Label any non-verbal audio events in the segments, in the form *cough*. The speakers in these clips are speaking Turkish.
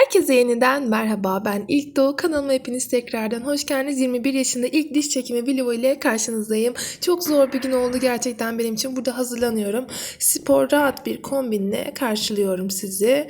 Herkese yeniden merhaba. Ben İlk Doğu kanalıma hepiniz tekrardan hoş geldiniz. 21 yaşında ilk diş çekimi video ile karşınızdayım. Çok zor bir gün oldu gerçekten benim için. Burada hazırlanıyorum. Spor rahat bir kombinle karşılıyorum sizi.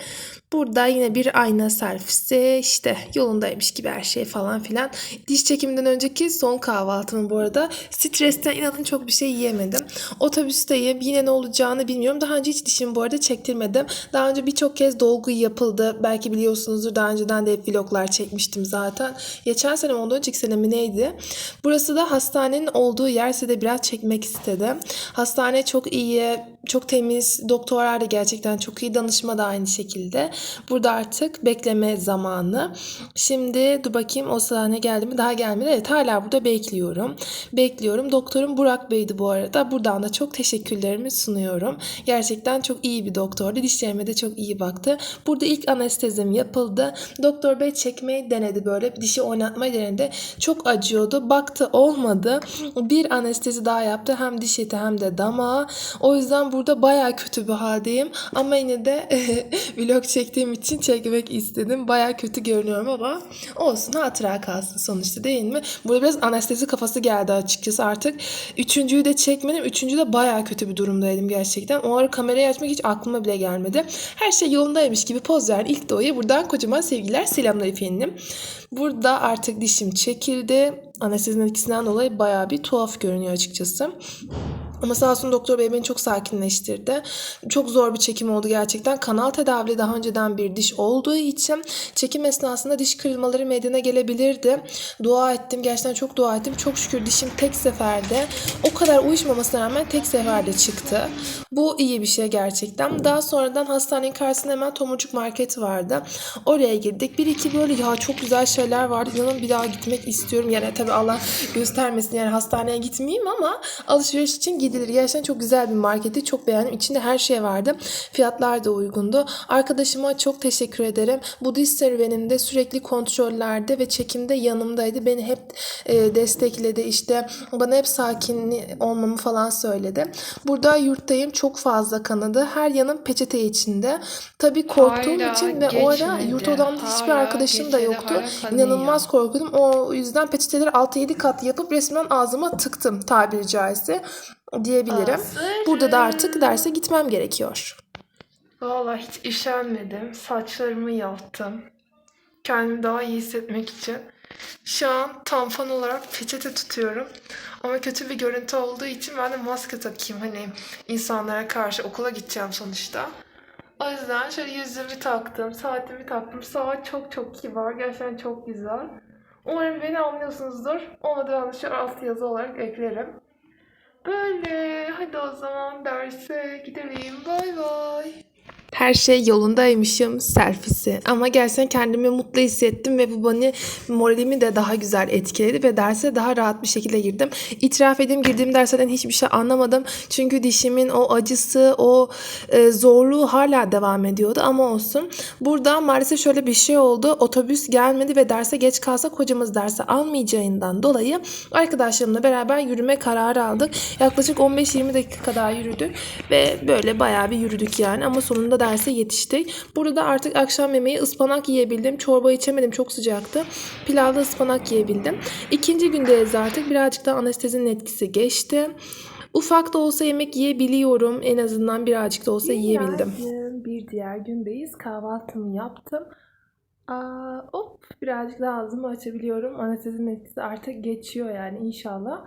Burada yine bir ayna selfisi işte yolundaymış gibi her şey falan filan. Diş çekiminden önceki son kahvaltım bu arada. Stresten inanın çok bir şey yiyemedim. Otobüsteyim. Yine ne olacağını bilmiyorum. Daha önce hiç dişimi bu arada çektirmedim. Daha önce birçok kez dolgu yapıldı. Belki biliyorsunuzdur daha önceden de hep vloglar çekmiştim zaten. Geçen sene ondan önceki sene mi neydi? Burası da hastanenin olduğu yer. Size de biraz çekmek istedim. Hastane çok iyi, çok temiz. Doktorlar da gerçekten çok iyi. Danışma da aynı şekilde. Burada artık bekleme zamanı. Şimdi dur bakayım o sahne geldi mi? Daha gelmedi. Evet hala burada bekliyorum. Bekliyorum. Doktorum Burak Bey'di bu arada. Buradan da çok teşekkürlerimi sunuyorum. Gerçekten çok iyi bir doktordu. Dişlerime de çok iyi baktı. Burada ilk anestezim yapıldı. Doktor Bey çekmeyi denedi böyle. Dişi oynatmayı denedi. Çok acıyordu. Baktı olmadı. Bir anestezi daha yaptı. Hem diş eti hem de damağı. O yüzden burada baya kötü bir haldeyim. Ama yine de *laughs* vlog çektiğim için çekmek istedim. Baya kötü görünüyorum ama olsun hatıra kalsın sonuçta değil mi? Burada biraz anestezi kafası geldi açıkçası artık. Üçüncüyü de çekmedim. Üçüncü de baya kötü bir durumdaydım gerçekten. O ara kamerayı açmak hiç aklıma bile gelmedi. Her şey yolundaymış gibi poz veren ilk doğuya buradan kocaman sevgiler selamlar efendim. Burada artık dişim çekildi. Anestezinin etkisinden dolayı baya bir tuhaf görünüyor açıkçası. Ama sağ olsun doktor bey beni çok sakinleştirdi. Çok zor bir çekim oldu gerçekten. Kanal tedavili daha önceden bir diş olduğu için çekim esnasında diş kırılmaları meydana gelebilirdi. Dua ettim. Gerçekten çok dua ettim. Çok şükür dişim tek seferde o kadar uyuşmamasına rağmen tek seferde çıktı. Bu iyi bir şey gerçekten. Daha sonradan hastanenin karşısında hemen tomurcuk marketi vardı. Oraya girdik. Bir iki böyle ya çok güzel şeyler vardı. İnanın bir daha gitmek istiyorum. Yani tabii Allah göstermesin yani hastaneye gitmeyeyim ama alışveriş için gidilir. Gerçekten çok güzel bir marketi. Çok beğendim. İçinde her şey vardı. Fiyatlar da uygundu. Arkadaşıma çok teşekkür ederim. Bu diş serüvenimde sürekli kontrollerde ve çekimde yanımdaydı. Beni hep e, destekledi. İşte bana hep sakin olmamı falan söyledi. Burada yurttayım. Çok fazla kanadı. Her yanım peçete içinde. Tabii korktuğum Hala için ve o ara geçmedi. yurt odamda hiçbir Hala arkadaşım da geçmedi, yoktu. hala kanıyor. İnanılmaz korkuyordum. O yüzden peçeteleri 6-7 kat yapıp resmen ağzıma tıktım tabiri caizse diyebilirim. Burada da artık derse gitmem gerekiyor. Vallahi hiç üşenmedim. Saçlarımı yaptım. Kendimi daha iyi hissetmek için. Şu an tampon olarak peçete tutuyorum. Ama kötü bir görüntü olduğu için ben de maske takayım. Hani insanlara karşı okula gideceğim sonuçta. O yüzden şöyle yüzümü taktım, saatimi taktım. Saat çok çok kibar. Gerçekten çok güzel. Umarım beni anlıyorsunuzdur. Olmadı ben de şu alt yazı olarak eklerim. Böyle. Hadi o zaman derse gidelim. Bay bay. Her şey yolundaymışım selfisi. Ama gerçekten kendimi mutlu hissettim ve bu beni moralimi de daha güzel etkiledi ve derse daha rahat bir şekilde girdim. İtiraf edeyim girdiğim derslerden hiçbir şey anlamadım. Çünkü dişimin o acısı, o e, zorluğu hala devam ediyordu ama olsun. Burada maalesef şöyle bir şey oldu. Otobüs gelmedi ve derse geç kalsak hocamız derse almayacağından dolayı arkadaşlarımla beraber yürüme kararı aldık. Yaklaşık 15-20 dakika kadar yürüdük ve böyle bayağı bir yürüdük yani ama sonunda derse yetiştik. Burada artık akşam yemeği ıspanak yiyebildim. Çorba içemedim çok sıcaktı. Pilavlı ıspanak yiyebildim. İkinci gündeyiz artık. Birazcık da anestezinin etkisi geçti. Ufak da olsa yemek yiyebiliyorum. En azından birazcık da olsa yiyebildim. Bir diğer gündeyiz. Kahvaltımı yaptım. Aa, hop birazcık daha ağzımı açabiliyorum. Anestezinin etkisi artık geçiyor yani inşallah.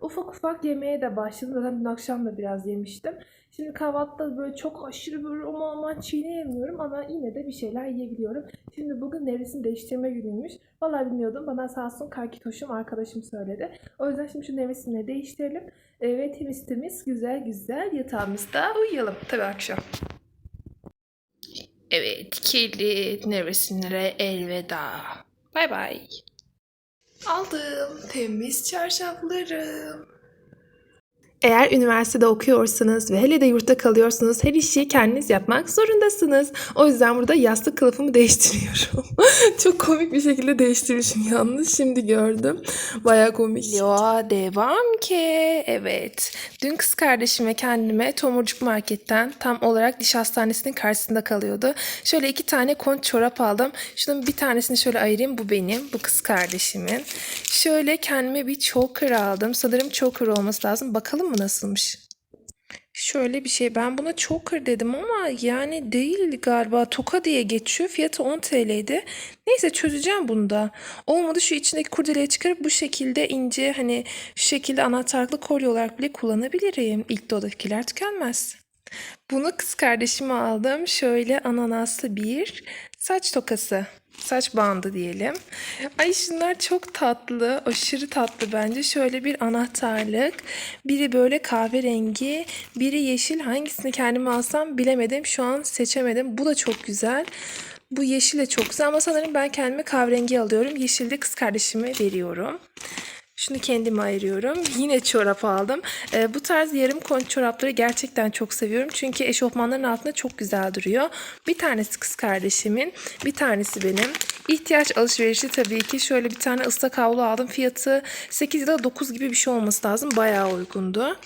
Ufak ufak yemeye de başladım. Zaten dün akşam da biraz yemiştim. Şimdi kahvaltıda böyle çok aşırı böyle aman aman çiğneyemiyorum ama yine de bir şeyler yiyebiliyorum. Şimdi bugün nevresim değiştirme günüymüş. Vallahi bilmiyordum. Bana sağ olsun Karkitoş'um arkadaşım söyledi. O yüzden şimdi şu nevresimleri değiştirelim. Ee, ve temiz temiz güzel güzel yatağımızda uyuyalım. Tabii akşam. Evet, kirli nevresimlere elveda. Bay bay. Aldım temiz çarşaflarım. Eğer üniversitede okuyorsanız ve hele de yurtta kalıyorsanız her işi kendiniz yapmak zorundasınız. O yüzden burada yastık kılıfımı *laughs* değiştiriyorum. *laughs* Çok komik bir şekilde değiştirmişim yalnız. Şimdi gördüm. Baya komik. Yo devam ki. Evet. Dün kız kardeşim ve kendime Tomurcuk Market'ten tam olarak diş hastanesinin karşısında kalıyordu. Şöyle iki tane kont çorap aldım. Şunun bir tanesini şöyle ayırayım. Bu benim. Bu kız kardeşimin. Şöyle kendime bir choker aldım. Sanırım choker olması lazım. Bakalım mı nasılmış? Şöyle bir şey. Ben buna choker dedim ama yani değil galiba. Toka diye geçiyor. Fiyatı 10 TL'ydi. Neyse çözeceğim bunu da. Olmadı şu içindeki kurdeleyi çıkarıp bu şekilde ince hani şu şekilde anahtarlıklı kolye olarak bile kullanabilirim. İlk doğadakiler tükenmez. Bunu kız kardeşime aldım. Şöyle ananaslı bir saç tokası. Saç bandı diyelim. Ay şunlar çok tatlı. Aşırı tatlı bence. Şöyle bir anahtarlık. Biri böyle kahverengi. Biri yeşil. Hangisini kendime alsam bilemedim. Şu an seçemedim. Bu da çok güzel. Bu yeşil de çok güzel ama sanırım ben kendime kahverengi alıyorum. Yeşil de kız kardeşime veriyorum. Şunu kendime ayırıyorum. *laughs* Yine çorap aldım. Ee, bu tarz yarım kont çorapları gerçekten çok seviyorum. Çünkü eşofmanların altında çok güzel duruyor. Bir tanesi kız kardeşimin, bir tanesi benim. İhtiyaç alışverişi tabii ki. Şöyle bir tane ıslak havlu aldım. Fiyatı 8 ya da 9 gibi bir şey olması lazım. Bayağı uygundu.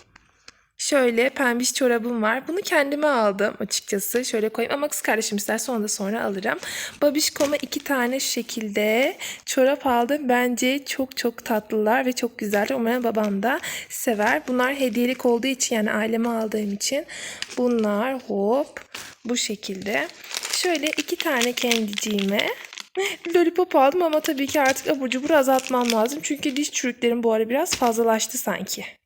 Şöyle pembiş çorabım var. Bunu kendime aldım açıkçası. Şöyle koyayım ama kız kardeşim isterse onu da sonra alırım. Babişkoma iki tane şu şekilde çorap aldım. Bence çok çok tatlılar ve çok güzeller. Umarım babam da sever. Bunlar hediyelik olduğu için yani aileme aldığım için. Bunlar hop bu şekilde. Şöyle iki tane kendiciğime *laughs* Lollipop aldım ama tabii ki artık abur cubur azaltmam lazım. Çünkü diş çürüklerim bu ara biraz fazlalaştı sanki.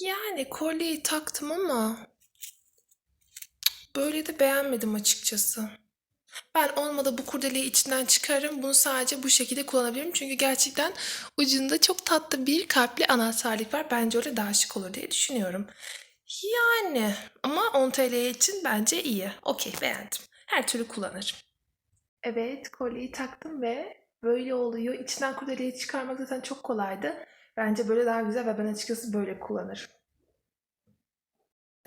Yani kolyeyi taktım ama böyle de beğenmedim açıkçası. Ben olmadı bu kurdeleyi içinden çıkarım. Bunu sadece bu şekilde kullanabilirim. Çünkü gerçekten ucunda çok tatlı bir kalpli anahtarlık var. Bence öyle daha şık olur diye düşünüyorum. Yani ama 10 TL için bence iyi. Okey beğendim. Her türlü kullanırım. Evet kolyeyi taktım ve böyle oluyor. İçinden kurdeleyi çıkarmak zaten çok kolaydı. Bence böyle daha güzel ve ben açıkçası böyle kullanırım.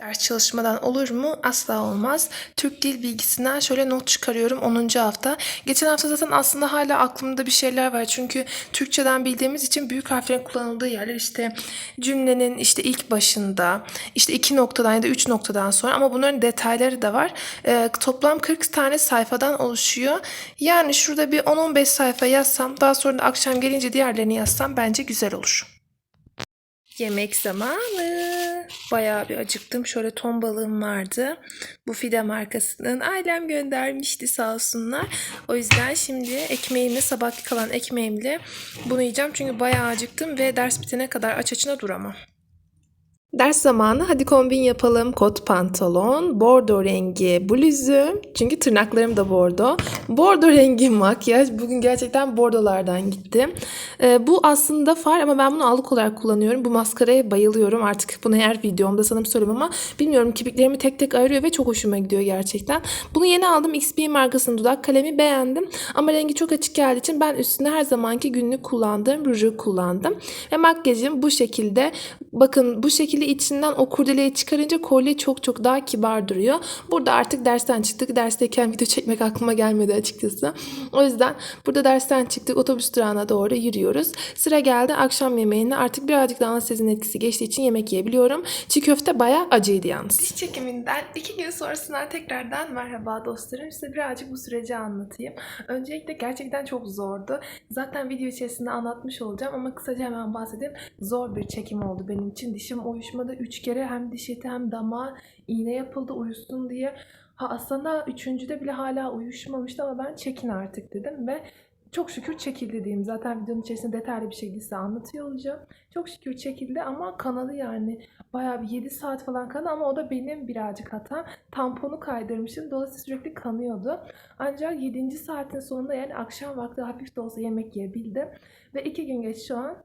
Ders çalışmadan olur mu? Asla olmaz. Türk Dil Bilgisi'nden şöyle not çıkarıyorum 10. hafta. Geçen hafta zaten aslında hala aklımda bir şeyler var. Çünkü Türkçeden bildiğimiz için büyük harflerin kullanıldığı yerler işte cümlenin işte ilk başında, işte iki noktadan ya da üç noktadan sonra ama bunların detayları da var. Ee, toplam 40 tane sayfadan oluşuyor. Yani şurada bir 10-15 sayfa yazsam, daha sonra da akşam gelince diğerlerini yazsam bence güzel olur. Yemek zamanı. Bayağı bir acıktım. Şöyle ton balığım vardı. Bu fide markasının ailem göndermişti sağ olsunlar. O yüzden şimdi ekmeğimle sabahki kalan ekmeğimle bunu yiyeceğim. Çünkü bayağı acıktım ve ders bitene kadar aç açına duramam. Ders zamanı hadi kombin yapalım. Kot pantolon, bordo rengi bluzum. Çünkü tırnaklarım da bordo. Bordo rengi makyaj. Bugün gerçekten bordolardan gitti. Ee, bu aslında far ama ben bunu allık olarak kullanıyorum. Bu maskaraya bayılıyorum. Artık bunu her videomda sanırım söylüyorum ama bilmiyorum kirpiklerimi tek tek ayırıyor ve çok hoşuma gidiyor gerçekten. Bunu yeni aldım. XP markasının dudak kalemi beğendim. Ama rengi çok açık geldiği için ben üstüne her zamanki günlük kullandığım ruju kullandım. Ve makyajım bu şekilde. Bakın bu şekilde içinden o kurdeleyi çıkarınca kolye çok çok daha kibar duruyor. Burada artık dersten çıktık. Dersteyken video çekmek aklıma gelmedi açıkçası. O yüzden burada dersten çıktık. Otobüs durağına doğru yürüyoruz. Sıra geldi akşam yemeğine. Artık birazcık daha anestezinin etkisi geçtiği için yemek yiyebiliyorum. Çiğ köfte bayağı acıydı yalnız. Diş çekiminden iki gün sonrasından tekrardan merhaba dostlarım. Size birazcık bu süreci anlatayım. Öncelikle gerçekten çok zordu. Zaten video içerisinde anlatmış olacağım ama kısaca hemen bahsedeyim. Zor bir çekim oldu benim için. Dişim uyuşmadı. Üç kere hem diş eti hem damağa iğne yapıldı uyusun diye. Ha aslında üçüncüde bile hala uyuşmamıştı ama ben çekin artık dedim ve çok şükür çekildi diyeyim. Zaten videonun içerisinde detaylı bir şekilde size anlatıyor olacağım. Çok şükür çekildi ama kanalı yani bayağı bir 7 saat falan kanalı ama o da benim birazcık hata. Tamponu kaydırmışım. Dolayısıyla sürekli kanıyordu. Ancak 7. saatin sonunda yani akşam vakti hafif de olsa yemek yiyebildim. Ve 2 gün geç şu an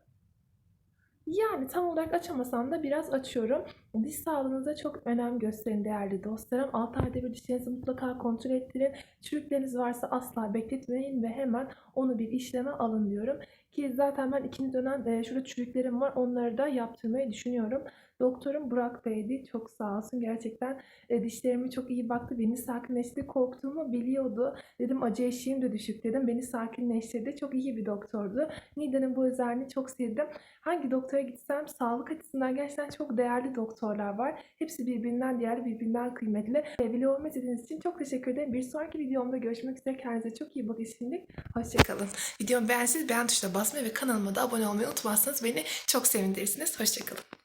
yani tam olarak açamasam da biraz açıyorum. Diş sağlığınıza çok önem gösterin değerli dostlarım. 6 ayda bir dişlerinizi mutlaka kontrol ettirin. Çürükleriniz varsa asla bekletmeyin ve hemen onu bir işleme alın diyorum. Ki zaten ben ikinci dönem e, şurada çürüklerim var. Onları da yaptırmayı düşünüyorum. Doktorum Burak Bey'di. Çok sağ olsun. Gerçekten e, dişlerime çok iyi baktı. Beni sakinleştirdi. Korktuğumu biliyordu. Dedim acı eşiğim de düşük dedim. Beni sakinleştirdi. Çok iyi bir doktordu. Nide'nin bu özelliğini çok sevdim. Hangi doktora gitsem sağlık açısından gerçekten çok değerli doktorlar var. Hepsi birbirinden değerli, birbirinden kıymetli. E, Vlogumu izlediğiniz için çok teşekkür ederim. Bir sonraki videomda görüşmek üzere. Kendinize çok iyi bakın şimdilik. Hoşçakalın. Videomu beğenseniz beğen tuşuna basmayı ve kanalıma da abone olmayı unutmazsanız beni çok sevindirirsiniz. Hoşçakalın.